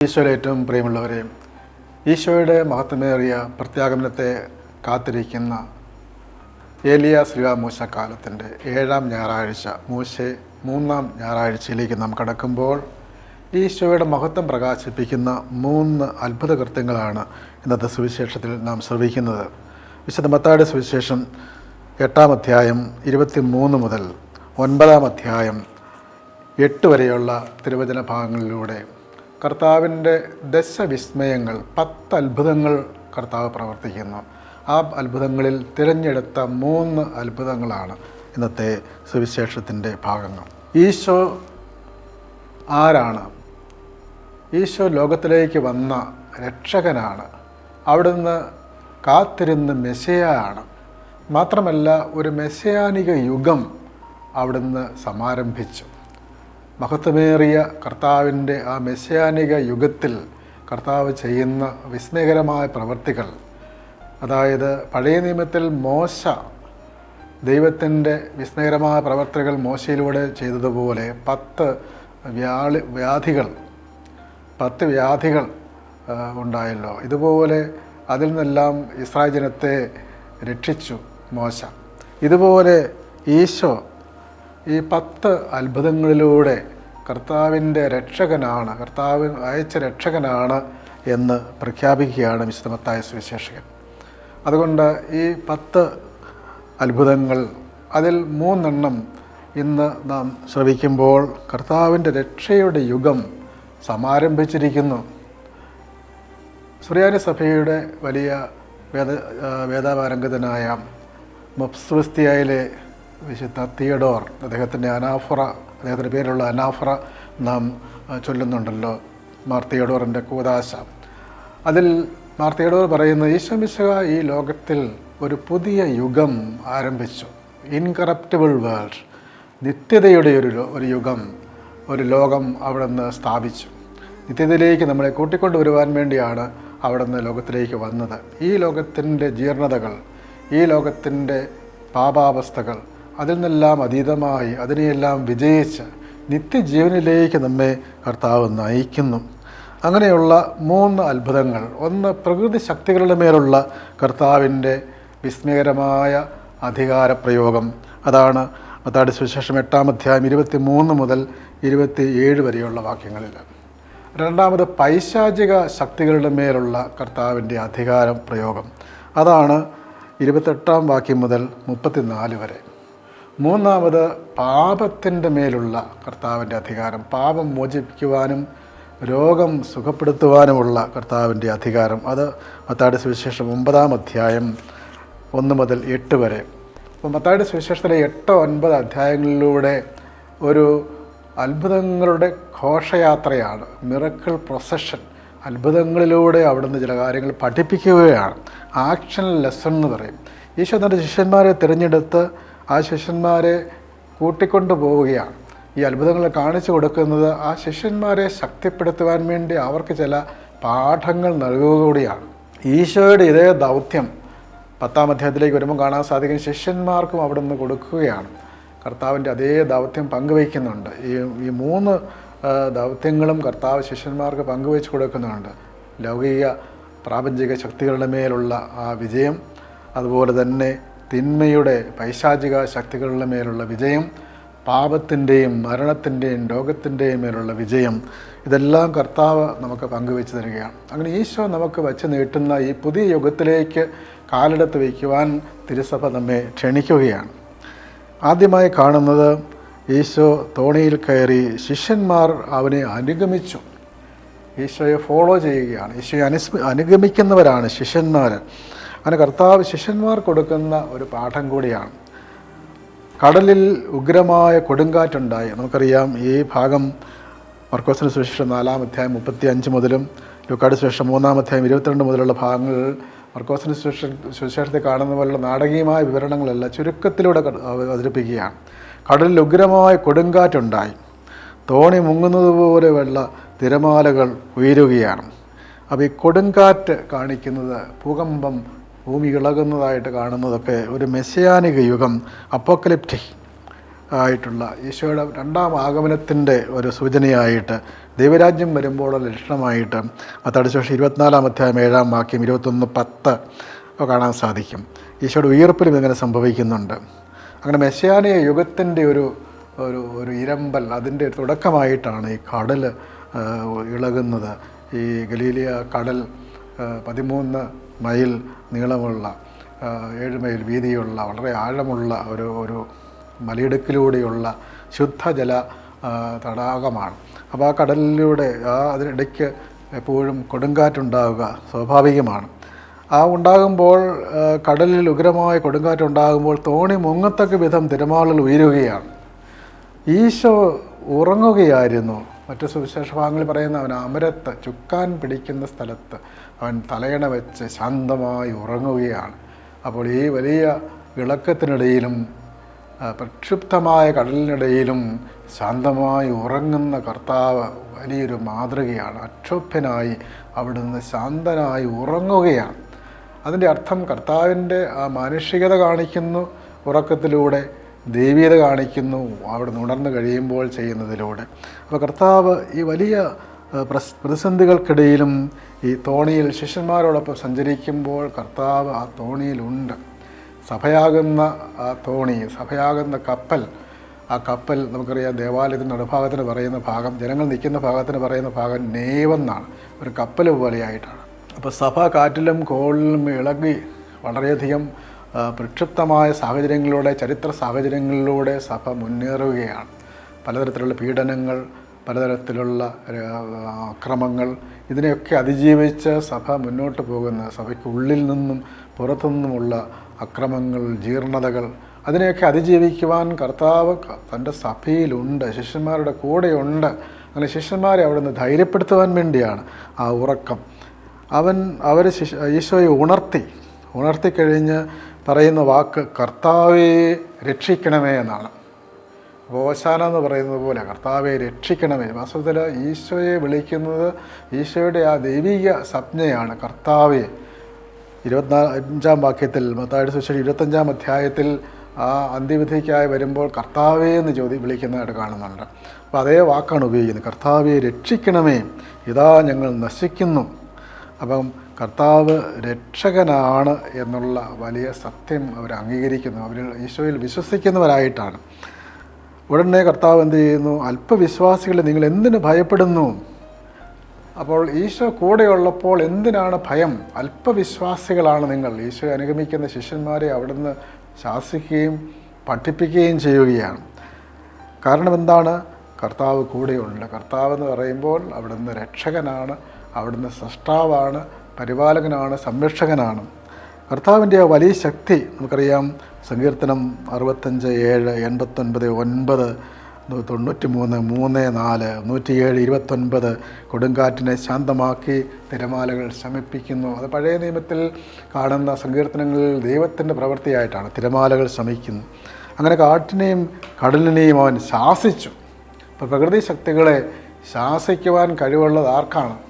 ഈശോയുടെ ഏറ്റവും പ്രിയമുള്ളവരെ ഈശോയുടെ മഹത്വമേറിയ പ്രത്യാഗമനത്തെ കാത്തിരിക്കുന്ന ഏലിയ ശ്രീവ മൂശ കാലത്തിന്റെ ഏഴാം ഞായറാഴ്ച മൂശ മൂന്നാം ഞായറാഴ്ചയിലേക്ക് നാം കടക്കുമ്പോൾ ഈശോയുടെ മഹത്വം പ്രകാശിപ്പിക്കുന്ന മൂന്ന് അത്ഭുത കൃത്യങ്ങളാണ് ഇന്നത്തെ സുവിശേഷത്തിൽ നാം ശ്രവിക്കുന്നത്. വിശുദ്ധ മത്താടി സുവിശേഷം എട്ടാം അധ്യായം ഇരുപത്തി മൂന്ന് മുതൽ ഒൻപതാം അധ്യായം എട്ട് വരെയുള്ള തിരുവചന ഭാഗങ്ങളിലൂടെ കർത്താവിന്റെ ദശവിസ്മയങ്ങൾ പത്ത് അത്ഭുതങ്ങൾ കർത്താവ് പ്രവർത്തിക്കുന്നു. ആ അത്ഭുതങ്ങളിൽ തിരഞ്ഞെടുത്ത മൂന്ന് അത്ഭുതങ്ങളാണ് ഇന്നത്തെ സുവിശേഷത്തിന്റെ ഭാഗങ്ങൾ. ഈശോ ആരാണ്? ഈശോ ലോകത്തിലേക്ക് വന്ന രക്ഷകനാണ്. അവിടുന്ന് കാത്തിരുന്ന മെസ്സയാണ്. മാത്രമല്ല ഒരു മെസ്സയാനിക യുഗം അവിടുന്ന് സമാരംഭിച്ചു. മഹത്വമേറിയ കർത്താവിന്റെ ആ മെസ്സയാനിക യുഗത്തിൽ കർത്താവ് ചെയ്യുന്ന വിസ്മയകരമായ പ്രവർത്തികൾ. അതായത് പഴയ നിയമത്തിൽ മോശ ദൈവത്തിന്റെ വിസ്മയകരമായ പ്രവർത്തികൾ മോശയിലൂടെ ചെയ്തതുപോലെ പത്ത് വ്യാളി വ്യാധികൾ പത്ത് വ്യാധികൾ ഉണ്ടായല്ലോ. ഇതുപോലെ അതിൽ നിന്നെല്ലാം ഇസ്രായേൽ ജനത്തെ രക്ഷിച്ചു മോശ. ഇതുപോലെ ഈശോ ഈ പത്ത് അത്ഭുതങ്ങളിലൂടെ കർത്താവിന്റെ രക്ഷകനാണ് കർത്താവ് അയച്ച രക്ഷകനാണ് എന്ന് പ്രഖ്യാപിക്കുകയാണ് വിശുദ്ധമത്തായ സുവിശേഷകൻ. അതുകൊണ്ട് ഈ പത്ത് അത്ഭുതങ്ങൾ അതിൽ മൂന്നെണ്ണം ഇന്ന് നാം ശ്രവിക്കുമ്പോൾ കർത്താവിന്റെ രക്ഷയുടെ യുഗം സമാരംഭിച്ചിരിക്കുന്നു. സുറിയാനി സഭയുടെ വലിയ വേദ വേദാപാരംഗതനായ മൊപ്സ്വസ്തിയയിലെ വിശുദ്ധ തിയഡോർ അദ്ദേഹത്തിന്റെ അനാഫറ അദ്ദേഹത്തിന്റെ പേരിലുള്ള അനാഫറ നാം ചൊല്ലുന്നുണ്ടല്ലോ മാർ തിയഡോറിന്റെ കൂതാശ. അതിൽ മാർ തിയഡോർ പറയുന്നത് ഈശ്വമിശക ഈ ലോകത്തിൽ ഒരു പുതിയ യുഗം ആരംഭിച്ചു. ഇൻകറപ്റ്റബിൾ വേൾഡ് നിത്യതയുടെ ഒരു ഒരു യുഗം ഒരു ലോകം അവിടുന്ന് സ്ഥാപിച്ചു. നിത്യതയിലേക്ക് നമ്മളെ കൂട്ടിക്കൊണ്ടുവരുവാൻ വേണ്ടിയാണ് അവിടുന്ന് ലോകത്തിലേക്ക് വന്നത്. ഈ ലോകത്തിന്റെ ജീർണതകൾ ഈ ലോകത്തിന്റെ പാപാവസ്ഥകൾ അതിൽ നിന്നെല്ലാം അതീതമായി അതിനെയെല്ലാം വിജയിച്ച് നിത്യജീവനിലേക്ക് നമ്മെ കർത്താവ് നയിക്കുന്നു. അങ്ങനെയുള്ള മൂന്ന് അത്ഭുതങ്ങൾ. ഒന്ന് പ്രകൃതി ശക്തികളുടെ മേലുള്ള കർത്താവിന്റെ വിസ്മയകരമായ അധികാരപ്രയോഗം. അതാണ് അതാട് സുവിശേഷം എട്ടാം അധ്യായം ഇരുപത്തി മൂന്ന് മുതൽ ഇരുപത്തി ഏഴ് വരെയുള്ള വാക്യങ്ങളിൽ. രണ്ടാമത് പൈശാചിക ശക്തികളുടെ മേലുള്ള കർത്താവിന്റെ അധികാരം പ്രയോഗം അതാണ് ഇരുപത്തെട്ടാം വാക്യം മുതൽ മുപ്പത്തിനാല് വരെ. മൂന്നാമത് പാപത്തിന്റെ മേലുള്ള കർത്താവിന്റെ അധികാരം. പാപം മോചിപ്പിക്കുവാനും രോഗം സുഖപ്പെടുത്തുവാനുമുള്ള കർത്താവിന്റെ അധികാരം. അത് മത്താടി സുവിശേഷം ഒമ്പതാം അധ്യായം ഒന്ന് മുതൽ എട്ട് വരെ. അപ്പോൾ മത്താടി സുവിശേഷത്തിലെ എട്ട് ഒൻപത് അധ്യായങ്ങളിലൂടെ ഒരു അത്ഭുതങ്ങളുടെ ഘോഷയാത്രയാണ്. Miracle procession. അത്ഭുതങ്ങളിലൂടെ അവിടുന്ന് ചില കാര്യങ്ങൾ പഠിപ്പിക്കുകയാണ്. ആക്ഷൻ ലെസൺ എന്ന് പറയും. ഈശോ തന്റെ ശിഷ്യന്മാരെ തിരഞ്ഞെടുത്ത് ആ ശിഷ്യന്മാരെ കൂട്ടിക്കൊണ്ടു പോവുകയാണ്. ഈ അത്ഭുതങ്ങൾ കാണിച്ചു കൊടുക്കുന്നത് ആ ശിഷ്യന്മാരെ ശക്തിപ്പെടുത്തുവാൻ വേണ്ടി അവർക്ക് ചില പാഠങ്ങൾ നൽകുക കൂടിയാണ്. ഈശോയുടെ ഇതേ ദൗത്യം പത്താം അധ്യായത്തിലേക്ക് വരുമ്പോൾ കാണാൻ സാധിക്കും ശിഷ്യന്മാർക്കും അവിടെ നിന്ന് കൊടുക്കുകയാണ്. കർത്താവിന്റെ അതേ ദൗത്യം പങ്കുവയ്ക്കുന്നുണ്ട്. ഈ ഈ മൂന്ന് ദൗത്യങ്ങളും കർത്താവ് ശിഷ്യന്മാർക്ക് പങ്കുവെച്ച് കൊടുക്കുന്നുണ്ട്. ലൗകിക പ്രാപഞ്ചിക ശക്തികളുടെ മേലുള്ള ആ വിജയം അതുപോലെ തന്നെ തിന്മയുടെ പൈശാചിക ശക്തികളുടെ മേലുള്ള വിജയം പാപത്തിന്റെയും മരണത്തിന്റെയും രോഗത്തിന്റെയും മേലുള്ള വിജയം ഇതെല്ലാം കർത്താവ് നമുക്ക് പങ്കുവെച്ച് തരികയാണ്. അങ്ങനെ ഈശോ നമുക്ക് വച്ച് നീട്ടുന്ന ഈ പുതിയ യുഗത്തിലേക്ക് കാലെടുത്ത് വയ്ക്കുവാൻ തിരുസഭ നമ്മെ ക്ഷണിക്കുകയാണ്. ആദ്യമായി കാണുന്നത് ഈശോ തോണിയിൽ കയറി ശിഷ്യന്മാർ അവനെ അനുഗമിച്ചു. ഈശോയെ ഫോളോ ചെയ്യുകയാണ്. ഈശോയെ അനുസ്മ അനുഗമിക്കുന്നവരാണ് ശിഷ്യന്മാർ അങ്ങനെ കർത്താവ് ശിഷ്യന്മാർ കൊടുക്കുന്ന ഒരു പാഠം കൂടിയാണ്. കടലിൽ ഉഗ്രമായ കൊടുങ്കാറ്റുണ്ടായി. നമുക്കറിയാം ഈ ഭാഗം മർക്കോസിന് സുവിശേഷം നാലാം അധ്യായം മുപ്പത്തി അഞ്ച് മുതലും ലുക്കാട് സുവിശേഷം മൂന്നാം അധ്യായം ഇരുപത്തിരണ്ട് മുതലുള്ള ഭാഗങ്ങൾ മർക്കോസിന് സുവിശേഷ സുവിശേഷത്തെ കാണുന്ന പോലുള്ള നാടകീയമായ വിവരണങ്ങളല്ല ചുരുക്കത്തിലൂടെ അവതരിപ്പിക്കുകയാണ്. കടലിൽ ഉഗ്രമായ കൊടുങ്കാറ്റുണ്ടായി. തോണി മുങ്ങുന്നത് പോലെ വെള്ള തിരമാലകൾ ഉയരുകയാണ്. അപ്പോൾ ഈ കൊടുങ്കാറ്റ് കാണിക്കുന്നത് ഭൂകമ്പം ഭൂമി ഇളകുന്നതായിട്ട് കാണുന്നതൊക്കെ ഒരു മെസ്സിയാനിക യുഗം അപ്പോക്കലിപ്റ്റി ആയിട്ടുള്ള ഈശോയുടെ രണ്ടാം ആഗമനത്തിന്റെ ഒരു സൂചനയായിട്ട് ദൈവരാജ്യം വരുമ്പോഴുള്ള ലക്ഷണമായിട്ട് മത്താടി ശേഷം ഇരുപത്തിനാലാം അധ്യായം ഏഴാം വാക്യം ഇരുപത്തൊന്ന് പത്ത് കാണാൻ സാധിക്കും. ഈശോയുടെ ഉയർപ്പിലും ഇങ്ങനെ സംഭവിക്കുന്നുണ്ട്. അങ്ങനെ മെസ്സിയാനിയ യുഗത്തിന്റെ ഒരു ഒരു ഒരു ഇരമ്പൽ അതിന്റെ തുടക്കമായിട്ടാണ് ഈ കടൽ ഇളകുന്നത്. ഈ ഗലീലിയ കടൽ പതിമൂന്ന് മൈൽ നീളമുള്ള ഏഴ് മൈൽ വീതിയുള്ള വളരെ ആഴമുള്ള ഒരു ഒരു മലയിടുക്കിലൂടെയുള്ള ശുദ്ധജല തടാകമാണ്. അപ്പോൾ ആ കടലിലൂടെ ആ അതിനിടയ്ക്ക് എപ്പോഴും കൊടുങ്കാറ്റുണ്ടാവുക സ്വാഭാവികമാണ്. ആ ഉണ്ടാകുമ്പോൾ കടലിൽ ഉഗ്രമായ കൊടുങ്കാറ്റുണ്ടാകുമ്പോൾ തോണി മുങ്ങത്തക്ക വിധം തിരമാലകൾ ഉയരുകയാണ്. ഈശോ ഉറങ്ങുകയായിരുന്നു. മറ്റു സുവിശേഷ ഭാഗങ്ങളിൽ പറയുന്ന അവൻ അമരത്ത് ചുക്കാൻ പിടിക്കുന്ന സ്ഥലത്ത് അവൻ തലയണ വെച്ച് ശാന്തമായി ഉറങ്ങുകയാണ്. അപ്പോൾ ഈ വലിയ വിളക്കത്തിനിടയിലും പ്രക്ഷുബ്ധമായ കടലിനിടയിലും ശാന്തമായി ഉറങ്ങുന്ന കർത്താവ് വലിയൊരു മാതൃകയാണ്. അക്ഷോഭ്യനായി അവിടുന്ന് ശാന്തനായി ഉറങ്ങുകയാണ്. അതിന്റെ അർത്ഥം കർത്താവിന്റെ ആ മാനുഷികത കാണിക്കുന്നു. ഉറക്കത്തിലൂടെ ദൈവീയത കാണിക്കുന്നു അവിടെ ഉണർന്നു കഴിയുമ്പോൾ ചെയ്യുന്നതിലൂടെ. അപ്പോൾ കർത്താവ് ഈ വലിയ പ്രതിസന്ധികൾക്കിടയിലും ഈ തോണിയിൽ ശിഷ്യന്മാരോടൊപ്പം സഞ്ചരിക്കുമ്പോൾ കർത്താവ് ആ തോണിയിലുണ്ട്. സഭയാകുന്ന ആ തോണി സഭയാകുന്ന കപ്പൽ ആ കപ്പൽ നമുക്കറിയാം ദേവാലയത്തിന്റെ നടുഭാഗത്തിന് പറയുന്ന ഭാഗം ജനങ്ങൾ നിൽക്കുന്ന ഭാഗത്തിന് പറയുന്ന ഭാഗം നേവെന്നാണ് ഒരു കപ്പൽ പോലെയായിട്ടാണ്. അപ്പോൾ സഭ കാറ്റിലും കോളിലും ഇളകി വളരെയധികം പ്രക്ഷുബ്ധമായ സാഹചര്യങ്ങളിലൂടെ ചരിത്ര സാഹചര്യങ്ങളിലൂടെ സഭ മുന്നേറുകയാണ്. പലതരത്തിലുള്ള പീഡനങ്ങൾ പലതരത്തിലുള്ള അക്രമങ്ങൾ ഇതിനെയൊക്കെ അതിജീവിച്ച് സഭ മുന്നോട്ട് പോകുന്ന സഭയ്ക്ക് ഉള്ളിൽ നിന്നും പുറത്തുനിന്നുമുള്ള അക്രമങ്ങൾ ജീർണതകൾ അതിനെയൊക്കെ അതിജീവിക്കുവാൻ കർത്താവ് തന്റെ സഭയിലുണ്ട് ശിഷ്യന്മാരുടെ കൂടെയുണ്ട്. അങ്ങനെ ശിഷ്യന്മാരെ അവിടുന്ന് ധൈര്യപ്പെടുത്തുവാൻ വേണ്ടിയാണ് ആ ഉറക്കം. അവൻ അവർ ശിശു ഈശോയെ ഉണർത്തി ഉണർത്തിക്കഴിഞ്ഞ് പറയുന്ന വാക്ക് കർത്താവെ രക്ഷിക്കണമേ എന്നാണ്. ഓശാന എന്ന് പറയുന്നത് പോലെ കർത്താവെ രക്ഷിക്കണമേ വാസ്തവത്തിൽ ഈശോയെ വിളിക്കുന്നത് ഈശോയുടെ ആ ദൈവിക സ്വപ്നയാണ് കർത്താവെ ഇരുപത്തിനാല് അഞ്ചാം വാക്യത്തിൽ മത്തായുടെ സുശേഷം ഇരുപത്തഞ്ചാം അധ്യായത്തിൽ ആ അന്ത്യവിധിക്കായി വരുമ്പോൾ കർത്താവേ എന്ന് ചോദി വിളിക്കുന്നതായിട്ട് കാണുന്നുണ്ട്. അപ്പോൾ അതേ വാക്കാണ് ഉപയോഗിക്കുന്നത് കർത്താവെ രക്ഷിക്കണമേ ഇതാ ഞങ്ങൾ നശിക്കുന്നു. അപ്പം കർത്താവ് രക്ഷകനാണ് എന്നുള്ള വലിയ സത്യം അവർ അംഗീകരിക്കുന്നു. അവർ ഈശോയിൽ വിശ്വസിക്കുന്നവരായിട്ടാണ്. ഉടനെ കർത്താവ് എന്ത് ചെയ്യുന്നു? അല്പവിശ്വാസികളെ നിങ്ങൾ എന്തിനു ഭയപ്പെടുന്നു? അപ്പോൾ ഈശോ കൂടെയുള്ളപ്പോൾ എന്തിനാണ് ഭയം? അല്പവിശ്വാസികളാണ് നിങ്ങൾ. ഈശോയെ അനുഗമിക്കുന്ന ശിഷ്യന്മാരെ അവിടുന്ന് ശാസിക്കുകയും പഠിപ്പിക്കുകയും ചെയ്യുകയാണ്. കാരണം എന്താണ്? കർത്താവ് കൂടെയുണ്ട്. കർത്താവ് എന്ന് പറയുമ്പോൾ അവിടുന്ന് രക്ഷകനാണ്. അവിടുന്ന് സൃഷ്ടാവാണ്. പരിപാലകനാണ് സംരക്ഷകനാണ്. കർത്താവിന്റെ ആ വലിയ ശക്തി നമുക്കറിയാം സങ്കീർത്തനം അറുപത്തഞ്ച് ഏഴ് എൺപത്തൊൻപത് ഒൻപത് തൊണ്ണൂറ്റി മൂന്ന് മൂന്ന് നാല് നൂറ്റിയേഴ് ഇരുപത്തൊൻപത് കൊടുങ്കാറ്റിനെ ശാന്തമാക്കി തിരമാലകൾ ശമിപ്പിക്കുന്നു. അത് പഴയ നിയമത്തിൽ കാണുന്ന സങ്കീർത്തനങ്ങളിൽ ദൈവത്തിന്റെ പ്രവൃത്തിയായിട്ടാണ്. തിരമാലകൾ ശമിക്കുന്നു. അങ്ങനെ കാറ്റിനെയും കടലിനെയും അവൻ ശാസിച്ചു. അപ്പോൾ പ്രകൃതി ശക്തികളെ ശാസിക്കുവാൻ കഴിവുള്ളത് ആർക്കാണ്?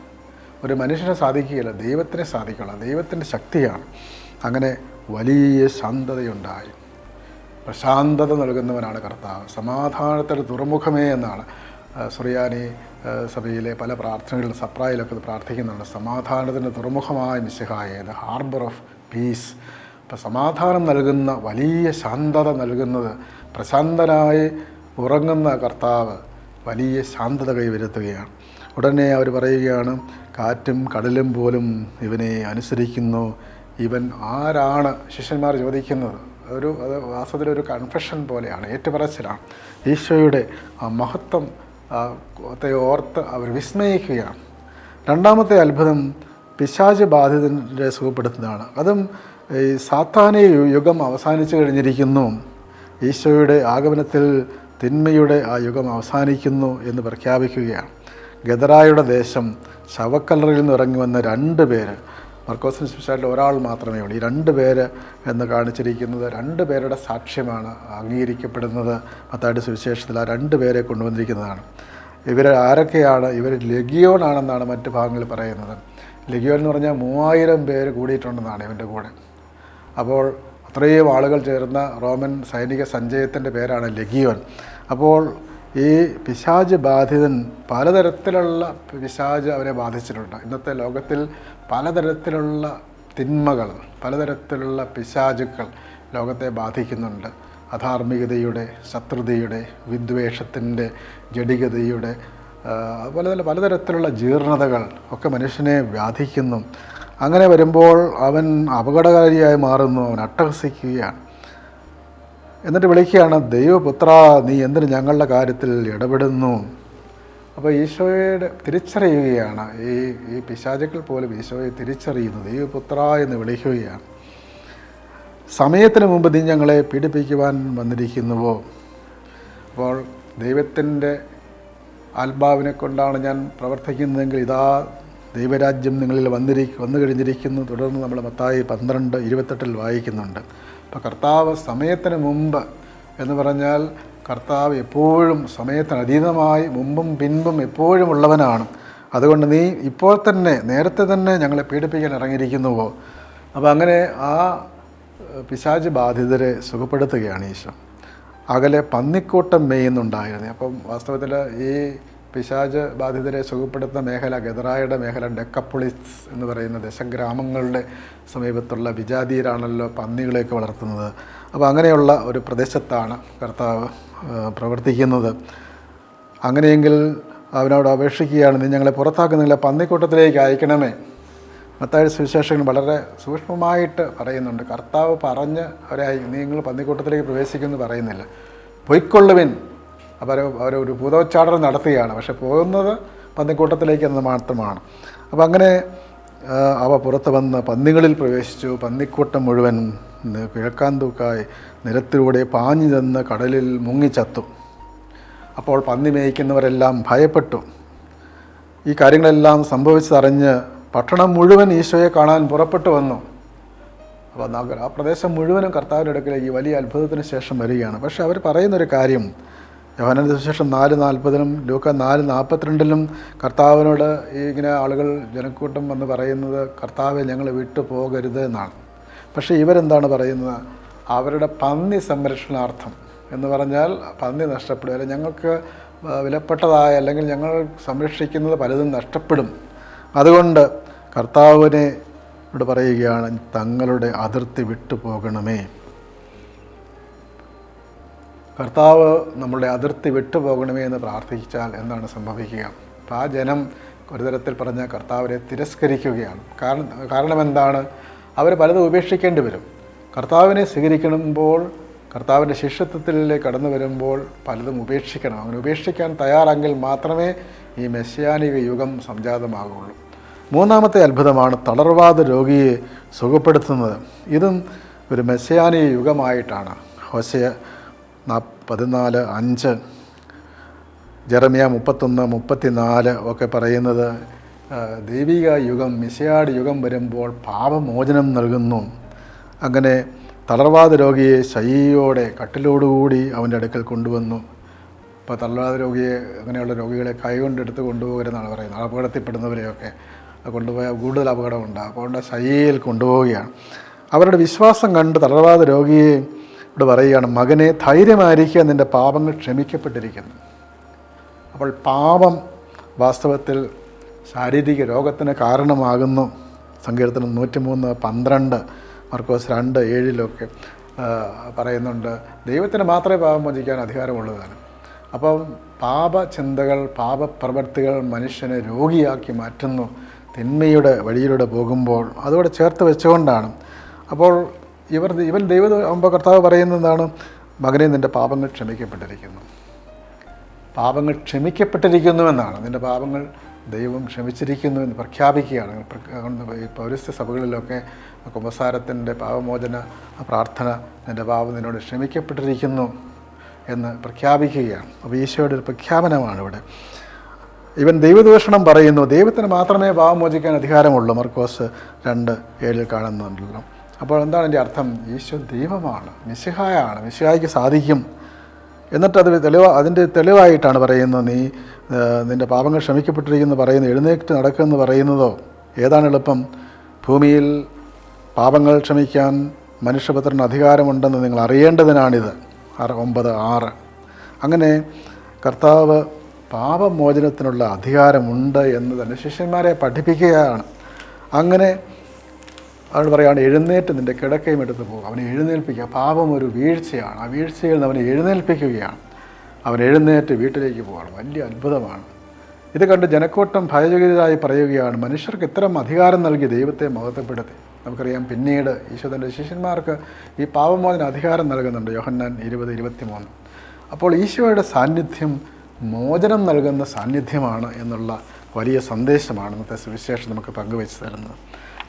ഒരു മനുഷ്യനെ സാധിക്കുകയില്ല ദൈവത്തിനെ സാധിക്കുകയുള്ള ദൈവത്തിന്റെ ശക്തിയാണ്. അങ്ങനെ വലിയ ശാന്തതയുണ്ടായി. പ്രശാന്തത നൽകുന്നവനാണ് കർത്താവ്. സമാധാനത്തിന്റെ തുറമുഖമേ എന്നാണ് സുറിയാനി സഭയിലെ പല പ്രാർത്ഥനകളിലും സപ്രായിലൊക്കെ പ്രാർത്ഥിക്കുന്നുണ്ട് സമാധാനത്തിന്റെ തുറമുഖമായ മിശിഹായ ദ ഹാർബർ ഓഫ് പീസ് അപ്പം സമാധാനം നൽകുന്ന വലിയ ശാന്തത നൽകുന്നത് പ്രശാന്തനായി ഉറങ്ങുന്ന കർത്താവ് വലിയ ശാന്തത കൈവരുത്തുകയാണ്. ഉടനെ അവർ പറയുകയാണ് കാറ്റും കടലും പോലും ഇവനെ അനുസരിക്കുന്നു. ഇവൻ ആരാണ്? ശിഷ്യന്മാർ ചോദിക്കുന്നത്. ഒരു അത് വാസ്തവത്തിൽ ഒരു കൺഫെഷൻ പോലെയാണ് ഏറ്റുപറച്ചിലാണ്. ഈശോയുടെ ആ മഹത്വം ത്തെ ഓർത്ത് അവർ വിസ്മയിക്കുകയാണ്. രണ്ടാമത്തെ അത്ഭുതം പിശാച് ബാധിതന്റെ സുഖപ്പെടുത്തുന്നതാണ്. അതും ഈ സാത്താനി യുഗം അവസാനിച്ചു കഴിഞ്ഞിരിക്കുന്നു. ഈശോയുടെ ആഗമനത്തിൽ തിന്മയുടെ ആ യുഗം അവസാനിക്കുന്നു എന്ന് പ്രഖ്യാപിക്കുകയാണ്. ഗദറായുടെ ദേശം ശവക്കല്ലറിൽ നിന്ന് ഇറങ്ങി വന്ന രണ്ട് പേര് മർക്കോസിന് സ്പെഷ്യലായിട്ട് ഒരാൾ മാത്രമേ ഉള്ളൂ. ഈ രണ്ട് പേര് എന്ന് കാണിച്ചിരിക്കുന്നത് രണ്ട് പേരുടെ സാക്ഷ്യമാണ് അംഗീകരിക്കപ്പെടുന്നത്. മത്തായിട്ട് സുവിശേഷത്തിൽ ആ രണ്ട് പേരെ കൊണ്ടുവന്നിരിക്കുന്നതാണ്. ഇവർ ആരൊക്കെയാണ്? ഇവർ ലഗിയോൺ ആണെന്നാണ് മറ്റ് ഭാഗങ്ങളിൽ പറയുന്നത്. ലഗിയോൺ എന്ന് പറഞ്ഞാൽ മൂവായിരം പേര് കൂടിയിട്ടുണ്ടെന്നാണ് ഇവന്റെ കൂടെ. അപ്പോൾ അത്രയും ആളുകൾ ചേർന്ന റോമൻ സൈനിക സഞ്ചയത്തിന്റെ പേരാണ് ലഗിയോൻ അപ്പോൾ ഈ പിശാജ് ബാധിതൻ പലതരത്തിലുള്ള പിശാജ് അവരെ ബാധിച്ചിട്ടുണ്ട്. ഇന്നത്തെ ലോകത്തിൽ പലതരത്തിലുള്ള തിന്മകൾ പലതരത്തിലുള്ള പിശാചുക്കൾ ലോകത്തെ ബാധിക്കുന്നുണ്ട്. അധാർമികതയുടെ ശത്രുതയുടെ വിദ്വേഷത്തിന്റെ ജഡികതയുടെ അതുപോലെ തന്നെ പലതരത്തിലുള്ള ജീർണതകൾ ഒക്കെ മനുഷ്യനെ വ്യാധിക്കുന്നു. അങ്ങനെ വരുമ്പോൾ അവൻ അപകടകാരിയായി മാറുന്നു അവൻ അട്ടഹസിക്കുകയാണ്. എന്നിട്ട് വിളിക്കുകയാണ് ദൈവപുത്ര നീ എന്തിന് ഞങ്ങളുടെ കാര്യത്തിൽ ഇടപെടുന്നു? അപ്പോൾ ഈശോയുടെ തിരിച്ചറിയുകയാണ്. ഈ ഈ പിശാചുക്കൾ പോലും ഈശോയെ തിരിച്ചറിയുന്നു. ദൈവപുത്ര എന്ന് വിളിക്കുകയാണ്. സമയത്തിന് മുമ്പ് നീ ഞങ്ങളെ പീഡിപ്പിക്കുവാൻ വന്നിരിക്കുന്നുവോ? അപ്പോൾ ദൈവത്തിന്റെ ആത്മാവിനെ കൊണ്ടാണ് ഞാൻ പ്രവർത്തിക്കുന്നതെങ്കിൽ ഇതാ ദൈവരാജ്യം നിങ്ങളിൽ വന്നിരി വന്നു കഴിഞ്ഞിരിക്കുന്നു. തുടർന്ന് നമ്മൾ മത്തായി പന്ത്രണ്ട് ഇരുപത്തെട്ടിൽ വായിക്കുന്നുണ്ട്. അപ്പോൾ കർത്താവ് സമയത്തിന് മുമ്പ് എന്ന് പറഞ്ഞാൽ കർത്താവ് എപ്പോഴും സമയത്തിന് അതീതമായി മുമ്പും പിൻപും എപ്പോഴും ഉള്ളവനാണ്. അതുകൊണ്ട് നീ ഇപ്പോൾ തന്നെ നേരത്തെ തന്നെ ഞങ്ങളെ പീഡിപ്പിക്കാൻ ഇറങ്ങിയിരിക്കുന്നുവോ? അപ്പോൾ അങ്ങനെ ആ പിശാജ് ബാധിതരെ സുഖപ്പെടുത്തുകയാണ് ഈശോ. അകലെ പന്നിക്കൂട്ടം മേയുന്നുണ്ടായിരുന്നു അപ്പം വാസ്തവത്തിൽ ഈ പിശാജ് ബാധിതരെ സുഖപ്പെടുത്തുന്ന മേഖല ഗദറായുടെ മേഖല ഡെക്കപ്പൊളിസ് എന്ന് പറയുന്ന ദശഗ്രാമങ്ങളുടെ സമീപത്തുള്ള വിജാതിയിലാണല്ലോ പന്നികളെയൊക്കെ വളർത്തുന്നത്. അപ്പോൾ അങ്ങനെയുള്ള ഒരു പ്രദേശത്താണ് കർത്താവ് പ്രവർത്തിക്കുന്നത്. അങ്ങനെയെങ്കിൽ അവനോട് അപേക്ഷിക്കുകയാണ് നീ ഞങ്ങളെ പുറത്താക്കുന്നില്ല പന്നിക്കൂട്ടത്തിലേക്ക് അയക്കണമേ. മത്തായ സുവിശേഷങ്ങൾ വളരെ സൂക്ഷ്മമായിട്ട് പറയുന്നുണ്ട്. കർത്താവ് പറഞ്ഞ് അവരെ നിങ്ങൾ പന്നിക്കൂട്ടത്തിലേക്ക് പ്രവേശിക്കുമെന്ന് പറയുന്നില്ല. പൊയ്ക്കൊള്ളുവിൻ. അവർ അവരൊരു ഭൂതോച്ചാടനം നടത്തുകയാണ്. പക്ഷെ പോകുന്നത് പന്നിക്കൂട്ടത്തിലേക്ക് എന്ന് മാത്രമാണ്. അപ്പോൾ അങ്ങനെ അവ പുറത്ത് വന്ന് പന്നികളിൽ പ്രവേശിച്ചു. പന്നിക്കൂട്ടം മുഴുവൻ കിഴക്കാൻ തൂക്കായി നിരത്തിലൂടെ പാഞ്ഞു ചെന്ന് കടലിൽ മുങ്ങിച്ചത്തു. അപ്പോൾ പന്നി മേയ്ക്കുന്നവരെല്ലാം ഭയപ്പെട്ടു. ഈ കാര്യങ്ങളെല്ലാം സംഭവിച്ചതറിഞ്ഞ് പട്ടണം മുഴുവൻ ഈശോയെ കാണാൻ പുറപ്പെട്ടു വന്നു. അപ്പോൾ ആ പ്രദേശം മുഴുവനും കർത്താവിന്റെ അടുക്കലേക്ക് വലിയ അത്ഭുതത്തിന് ശേഷം വരികയാണ്. പക്ഷെ അവർ പറയുന്നൊരു കാര്യം യോഹനന് സുശേഷം നാല് നാൽപ്പതിനും ലൂക്ക നാല് നാൽപ്പത്തിരണ്ടിലും കർത്താവിനോട് ഇങ്ങനെ ആളുകൾ ജനക്കൂട്ടം വന്ന് പറയുന്നത് കർത്താവെ ഞങ്ങൾ വിട്ടു പോകരുത് എന്നാണ്. പക്ഷേ ഇവരെന്താണ് പറയുന്നത്? അവരുടെ പന്നി സംരക്ഷണാർത്ഥം എന്ന് പറഞ്ഞാൽ പന്നി നഷ്ടപ്പെടും അല്ലെങ്കിൽ ഞങ്ങൾക്ക് വിലപ്പെട്ടതായ അല്ലെങ്കിൽ ഞങ്ങൾ സംരക്ഷിക്കുന്നത് പലതും നഷ്ടപ്പെടും. അതുകൊണ്ട് കർത്താവിനെ പറയുകയാണ് തങ്ങളുടെ അതിർത്തി വിട്ടു പോകണമേ. കർത്താവ് നമ്മളുടെ അതിർത്തി വിട്ടുപോകണമേ എന്ന് പ്രാർത്ഥിച്ചാൽ എന്താണ് സംഭവിക്കുക? അപ്പം ആ ജനം ഒരു തരത്തിൽ പറഞ്ഞ കർത്താവിനെ തിരസ്കരിക്കുകയാണ്. കാരണം കാരണം എന്താണ് അവർ പലതും ഉപേക്ഷിക്കേണ്ടി വരും. കർത്താവിനെ സ്വീകരിക്കുമ്പോൾ കർത്താവിന്റെ ശിഷ്യത്വത്തിലേക്ക് കടന്നു വരുമ്പോൾ പലതും ഉപേക്ഷിക്കണം. അങ്ങനെ ഉപേക്ഷിക്കാൻ തയ്യാറെങ്കിൽ മാത്രമേ ഈ മെസ്സിയാനിക യുഗം സംജാതമാകുള്ളൂ. മൂന്നാമത്തെ അത്ഭുതമാണ് തളർവാദ രോഗിയെ സുഖപ്പെടുത്തുന്നത്. ഇതും ഒരു മെസ്സിയാനിക യുഗമായിട്ടാണ്. ഹോശയ നാ- പതിനാല് അഞ്ച്. ജെറമിയ മുപ്പത്തൊന്ന് മുപ്പത്തിനാല് ഒക്കെ പറയുന്നത് ദൈവിക യുഗം മിശയാട് യുഗം വരുമ്പോൾ പാപമോചനം നൽകുന്നു. അങ്ങനെ തളർവാദ രോഗിയെ ശൈയോടെ കട്ടിലോടുകൂടി അവന്റെ അടുക്കൽ കൊണ്ടുവന്നു. ഇപ്പോൾ തളർവാദ രോഗിയെ അങ്ങനെയുള്ള രോഗികളെ കൈകൊണ്ടെടുത്ത് കൊണ്ടുപോകരുതെന്നാണ് പറയുന്നത്. അപകടത്തിൽപ്പെടുന്നവരെയൊക്കെ കൊണ്ടുപോയാൽ കൂടുതൽ അപകടമുണ്ട് അതുകൊണ്ട് ശൈയിൽ കൊണ്ടുപോവുകയാണ്. അവരുടെ വിശ്വാസം കണ്ട് തളർവാദ രോഗിയെ ഇവിടെ പറയുകയാണ് മകനെ ധൈര്യമായിരിക്കുക നിന്റെ പാപങ്ങൾ ക്ഷമിക്കപ്പെട്ടിരിക്കുന്നു. അപ്പോൾ പാപം വാസ്തവത്തിൽ ശാരീരിക രോഗത്തിന് കാരണമാകുന്നു. സങ്കീർത്തനം നൂറ്റിമൂന്ന് പന്ത്രണ്ട് മർക്കോസ് രണ്ട് ഏഴിലൊക്കെ പറയുന്നുണ്ട് ദൈവത്തിന് മാത്രമേ പാപം മോചിക്കാൻ അധികാരമുള്ളതാണ്. അപ്പം പാപചിന്തകൾ പാപപ്രവർത്തികൾ മനുഷ്യനെ രോഗിയാക്കി മാറ്റുന്നു. തിന്മയുടെ വഴിയിലൂടെ പോകുമ്പോൾ അതോടെ ചേർത്ത് വെച്ചുകൊണ്ടാണ്. അപ്പോൾ ഇവർ ഇവൻ ദൈവ കർത്താവ് പറയുന്നതാണ് മകനെ നിന്റെ പാപങ്ങൾ ക്ഷമിക്കപ്പെട്ടിരിക്കുന്നു. പാപങ്ങൾ ക്ഷമിക്കപ്പെട്ടിരിക്കുന്നു എന്നാണ്. നിന്റെ പാപങ്ങൾ ദൈവം ക്ഷമിച്ചിരിക്കുന്നു എന്ന് പ്രഖ്യാപിക്കുകയാണ്. പൗരസ്ത്യ സഭകളിലൊക്കെ കുമ്പസാരത്തിന്റെ പാപമോചന പ്രാർത്ഥന നിന്റെ പാപം നിന്നോട് ക്ഷമിക്കപ്പെട്ടിരിക്കുന്നു എന്ന് പ്രഖ്യാപിക്കുകയാണ്. അപ്പോൾ ഈശോയുടെ ഒരു പ്രഖ്യാപനമാണ് ഇവിടെ. ഇവൻ ദൈവദൂഷണം പറയുന്നു. ദൈവത്തിന് മാത്രമേ പാപമോചിക്കാൻ അധികാരമുള്ളൂ. മർക്കോസ് രണ്ട് ഏഴിൽ കാണുന്നുണ്ടല്ലോ. അപ്പോൾ എന്താണ് എന്റെ അർത്ഥം? ഈശോ ദൈവമാണ് മിശിഹായാണ് മിശിഹായ്ക്ക് സാധിക്കും. എന്നിട്ട് അത് തെളിവ അതിന്റെ തെളിവായിട്ടാണ് പറയുന്നത് നീ നിന്റെ പാപങ്ങൾ ക്ഷമിക്കപ്പെട്ടിരിക്കുന്നു പറയുന്നു എഴുന്നേറ്റ് നടക്കുമെന്ന് പറയുന്നതോ? ഏതാണ് എളുപ്പം? ഭൂമിയിൽ പാപങ്ങൾ ക്ഷമിക്കാൻ മനുഷ്യപുത്രന് അധികാരമുണ്ടെന്ന് നിങ്ങൾ അറിയേണ്ടതിനാണിത്. ആറ് ഒമ്പത് ആറ്. അങ്ങനെ കർത്താവ് പാപമോചനത്തിനുള്ള അധികാരമുണ്ട് എന്ന് തന്നെ ശിഷ്യന്മാരെ പഠിപ്പിക്കുകയാണ്. അങ്ങനെ അവൾ പറയുകയാണ് എഴുന്നേറ്റ് നിന്റെ കിടക്കയും എടുത്ത് പോകും. അവനെ എഴുന്നേൽപ്പിക്കുക. പാപം ഒരു വീഴ്ചയാണ്. ആ വീഴ്ചയിൽ നിന്ന് അവനെ എഴുന്നേൽപ്പിക്കുകയാണ്. അവൻ എഴുന്നേറ്റ് വീട്ടിലേക്ക് പോകണം. വലിയ അത്ഭുതമാണ്. ഇത് കണ്ട് ജനക്കൂട്ടം ഭയചകിതരായി പറയുകയാണ് മനുഷ്യർക്ക് ഇത്തരം അധികാരം നൽകി ദൈവത്തെ മഹത്വപ്പെടുത്തി. നമുക്കറിയാം പിന്നീട് ഈശോ തന്റെ ശിഷ്യന്മാർക്ക് ഈ പാപമോചന അധികാരം നൽകുന്നുണ്ട്. യോഹന്നാൻ ഇരുപത് ഇരുപത്തി മൂന്ന് അപ്പോൾ ഈശോയുടെ സാന്നിധ്യം മോചനം നൽകുന്ന സാന്നിധ്യമാണ് എന്നുള്ള വലിയ സന്ദേശമാണ് ഇന്നത്തെ സുവിശേഷം നമുക്ക് പങ്കുവെച്ച് തരുന്നത്.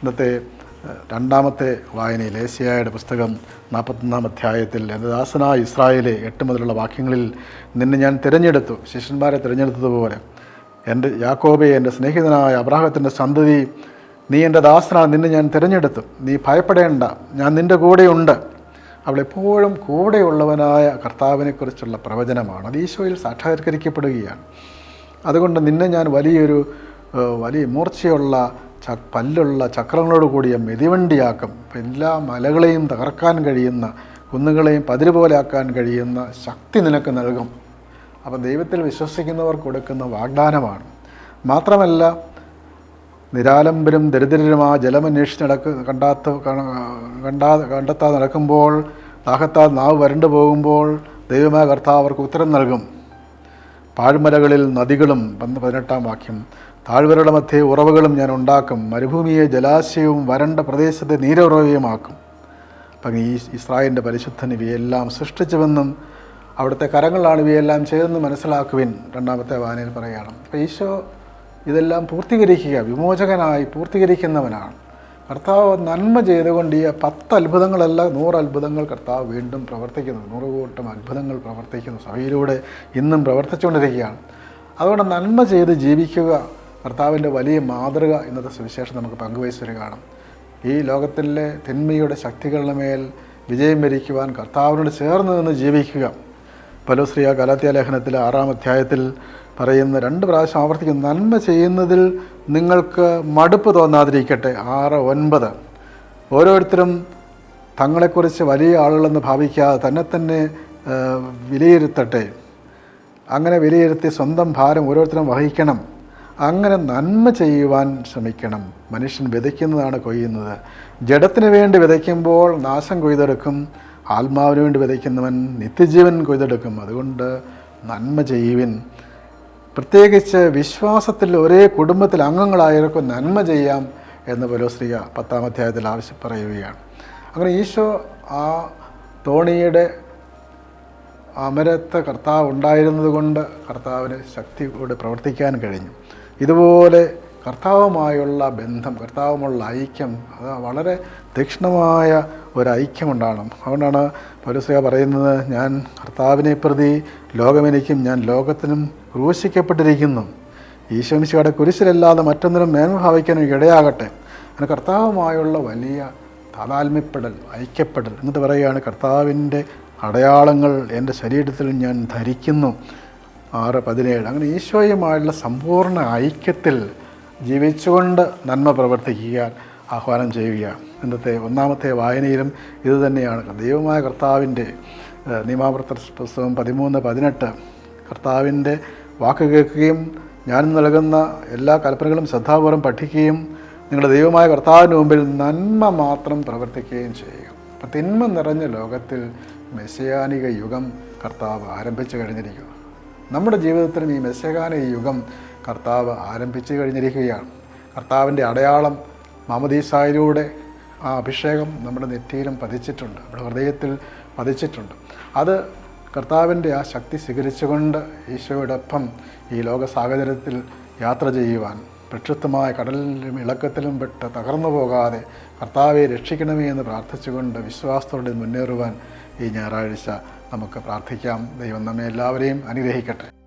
ഇന്നത്തെ രണ്ടാമത്തെ വായനയിൽ ഏസിയായുടെ പുസ്തകം നാൽപ്പത്തൊന്നാം അധ്യായത്തിൽ എന്റെ ദാസന ഇസ്രായേലെ എട്ട് മുതലുള്ള വാക്യങ്ങളിൽ നിന്നെ ഞാൻ തിരഞ്ഞെടുത്തു. ശിഷ്യന്മാരെ തിരഞ്ഞെടുത്തതുപോലെ എന്റെ യാക്കോബെ എന്റെ സ്നേഹിതനായ അബ്രാഹത്തിന്റെ സന്തതി നീ എന്റെ ദാസനാണ് നിന്നെ ഞാൻ തിരഞ്ഞെടുത്തു. നീ ഭയപ്പെടേണ്ട ഞാൻ നിന്റെ കൂടെയുണ്ട്. അവൾ എപ്പോഴും കൂടെയുള്ളവനായ കർത്താവിനെക്കുറിച്ചുള്ള പ്രവചനമാണ്. അത് ഈശോയിൽ സാക്ഷാത്കരിക്കപ്പെടുകയാണ്. അതുകൊണ്ട് നിന്നെ ഞാൻ വലിയൊരു വലിയ മൂർച്ചയുള്ള ച പല്ലുള്ള ചക്രങ്ങളോട് കൂടിയ മെതിവണ്ടിയാക്കും എല്ലാ മലകളെയും തകർക്കാൻ കഴിയുന്ന കുന്നുകളെയും പതിര് പോലെ ആക്കാൻ കഴിയുന്ന ശക്തി നിനക്ക് നൽകും. അപ്പം ദൈവത്തിൽ വിശ്വസിക്കുന്നവർ കൊടുക്കുന്ന വാഗ്ദാനമാണ്. മാത്രമല്ല നിരാലംബരും ദരിദ്രരുമാ ജലമന്വേഷിച്ച് നടക്ക് കണ്ടാത്ത കണ്ടാ കണ്ടെത്താതെ നടക്കുമ്പോൾ ദാഹത്താൽ നാവ് വരണ്ടു പോകുമ്പോൾ ദൈവമായ കർത്താവ് അവർക്ക് ഉത്തരം നൽകും. പാഴ്മലകളിൽ നദികളും പതിനെട്ടാം വാക്യം താഴ്വരയുടെ മധ്യേ ഉറവുകളും ഞാൻ ഉണ്ടാക്കും. മരുഭൂമിയെ ജലാശയവും വരണ്ട പ്രദേശത്തെ നീരുറവയുമാക്കും. അപ്പം ഈ ഇസ്രായേലിന്റെ പരിശുദ്ധൻ ഇവയെല്ലാം സൃഷ്ടിച്ചുവെന്നും അവിടുത്തെ കരങ്ങളാണ് ഇവയെല്ലാം ചെയ്തെന്ന് മനസ്സിലാക്കുവിൻ രണ്ടാമത്തെ വായനയിൽ പറയുകയാണ്. അപ്പോൾ ഈശോ ഇതെല്ലാം പൂർത്തീകരിക്കുക വിമോചകനായി പൂർത്തീകരിക്കുന്നവനാണ്. കർത്താവ് നന്മ ചെയ്തുകൊണ്ട് ഈ പത്ത് അത്ഭുതങ്ങളല്ല നൂറ് അത്ഭുതങ്ങൾ കർത്താവ് വീണ്ടും പ്രവർത്തിക്കുന്നു. നൂറ് കൂട്ടം അത്ഭുതങ്ങൾ പ്രവർത്തിക്കുന്നു. സഭയിലൂടെ ഇന്നും പ്രവർത്തിച്ചുകൊണ്ടിരിക്കുകയാണ്. അതുകൊണ്ട് നന്മ ചെയ്ത് ജീവിക്കുക കർത്താവിന്റെ വലിയ മാതൃക ഇന്നത്തെ സുവിശേഷം നമുക്ക് പങ്കുവച്ചു തരികയാണ് ഈ ലോകത്തിലെ തിന്മയുടെ ശക്തികളുടെ മേൽ വിജയം വരിക്കുവാൻ കർത്താവിനോട് ചേർന്ന് നിന്ന് ജീവിക്കുക. പലോശ്രീയ ഗലാത്യ ലേഖനത്തിലെ ആറാം അധ്യായത്തിൽ പറയുന്ന രണ്ട് പ്രാവശ്യം ആവർത്തിക്കും നന്മ ചെയ്യുന്നതിൽ നിങ്ങൾക്ക് മടുപ്പ് തോന്നാതിരിക്കട്ടെ. ആറ് ഒൻപത്. ഓരോരുത്തരും തങ്ങളെക്കുറിച്ച് വലിയ ആളുകളെന്ന് ഭാവിക്കാതെ തന്നെ തന്നെ വിലയിരുത്തട്ടെ. അങ്ങനെ വിലയിരുത്തി സ്വന്തം ഭാരം ഓരോരുത്തരും വഹിക്കണം. അങ്ങനെ നന്മ ചെയ്യുവാൻ ശ്രമിക്കണം. മനുഷ്യൻ വിതയ്ക്കുന്നതാണ് കൊയ്യുന്നത്. ജഡത്തിന് വേണ്ടി വിതയ്ക്കുമ്പോൾ നാശം കൊയ്തെടുക്കും. ആത്മാവിന് വേണ്ടി വിതയ്ക്കുന്നവൻ നിത്യജീവൻ കൊയ്തെടുക്കും. അതുകൊണ്ട് നന്മ ചെയ്യുവിൻ. പ്രത്യേകിച്ച് വിശ്വാസത്തിൽ ഒരേ കുടുംബത്തിൽ അംഗങ്ങളായിരിക്കും നന്മ ചെയ്യാം എന്ന് പലോശ്രീക പത്താം അധ്യായത്തിൽ ആവശ്യം പറയുകയാണ്. അങ്ങനെ ഈശോ ആ തോണിയുടെ അമരത്ത് കർത്താവ് ഉണ്ടായിരുന്നതുകൊണ്ട് കർത്താവിന് ശക്തിയോടെ പ്രവർത്തിക്കാൻ കഴിഞ്ഞു. ഇതുപോലെ കർത്താവുമായുള്ള ബന്ധം കർത്താവുമുള്ള ഐക്യം അത് വളരെ തീക്ഷ്ണമായ ഒരു ഐക്യമുണ്ടാകണം അതുകൊണ്ടാണ് പൗരസ്ലിഹ പറയുന്നത് ഞാൻ കർത്താവിനെ പ്രതി ലോകമെനിക്കും ഞാൻ ലോകത്തിനും ക്രൂശിക്കപ്പെട്ടിരിക്കുന്നു. ഈശോമിശിയുടെ കുരിശിലല്ലാതെ മറ്റൊന്നിനും മേന്മ ഭാവിക്കാൻ ഇടയാകട്ടെ. അങ്ങനെ കർത്താവുമായുള്ള വലിയ താതാത്മ്യപ്പെടൽ ഐക്യപ്പെടൽ എന്നിട്ട് പറയുകയാണ് കർത്താവിന്റെ അടയാളങ്ങൾ എന്റെ ശരീരത്തിൽ ഞാൻ ധരിക്കുന്നു. ആറ് പതിനേഴ്. അങ്ങനെ ഈശോയുമായുള്ള സമ്പൂർണ ഐക്യത്തിൽ ജീവിച്ചുകൊണ്ട് നന്മ പ്രവർത്തിക്കുക ആഹ്വാനം ചെയ്യുക ഇന്നത്തെ ഒന്നാമത്തെ വായനയിലും ഇത് തന്നെയാണ്. ദൈവമായ കർത്താവിന്റെ നിയമാവർത്ത പുസ്തകം പതിമൂന്ന് പതിനെട്ട്. കർത്താവിന്റെ വാക്ക് കേൾക്കുകയും ഞാൻ നൽകുന്ന എല്ലാ കൽപ്പനകളും ശ്രദ്ധാപൂർവം പഠിക്കുകയും നിങ്ങളുടെ ദൈവമായ കർത്താവിന് മുമ്പിൽ നന്മ മാത്രം പ്രവർത്തിക്കുകയും ചെയ്യുക. അപ്പം തിന്മ നിറഞ്ഞ ലോകത്തിൽ മെസ്സിയാനിക യുഗം കർത്താവ് ആരംഭിച്ചു കഴിഞ്ഞിരിക്കുക നമ്മുടെ ജീവിതത്തിലും ഈ മെസ്സിയാനിക യുഗം കർത്താവ് ആരംഭിച്ചു കഴിഞ്ഞിരിക്കുകയാണ്. കർത്താവിന്റെ അടയാളം മാമദീസായിലൂടെ ആ അഭിഷേകം നമ്മുടെ നെറ്റിയിലും പതിച്ചിട്ടുണ്ട്. നമ്മുടെ ഹൃദയത്തിൽ പതിച്ചിട്ടുണ്ട്. അത് കർത്താവിന്റെ ആ ശക്തി സ്വീകരിച്ചുകൊണ്ട് ഈശോയോടൊപ്പം ഈ ലോക സാഹചര്യത്തിൽ യാത്ര ചെയ്യുവാൻ പ്രക്ഷുപ്തമായ കടലിലും ഇളക്കത്തിലും പെട്ട് തകർന്നു പോകാതെ കർത്താവെ രക്ഷിക്കണമേ എന്ന് പ്രാർത്ഥിച്ചുകൊണ്ട് വിശ്വാസത്തോടെ മുന്നേറുവാൻ ഈ ഞായറാഴ്ച നമുക്ക് പ്രാർത്ഥിക്കാം. ദൈവം നമ്മെ എല്ലാവരെയും അനുഗ്രഹിക്കട്ടെ.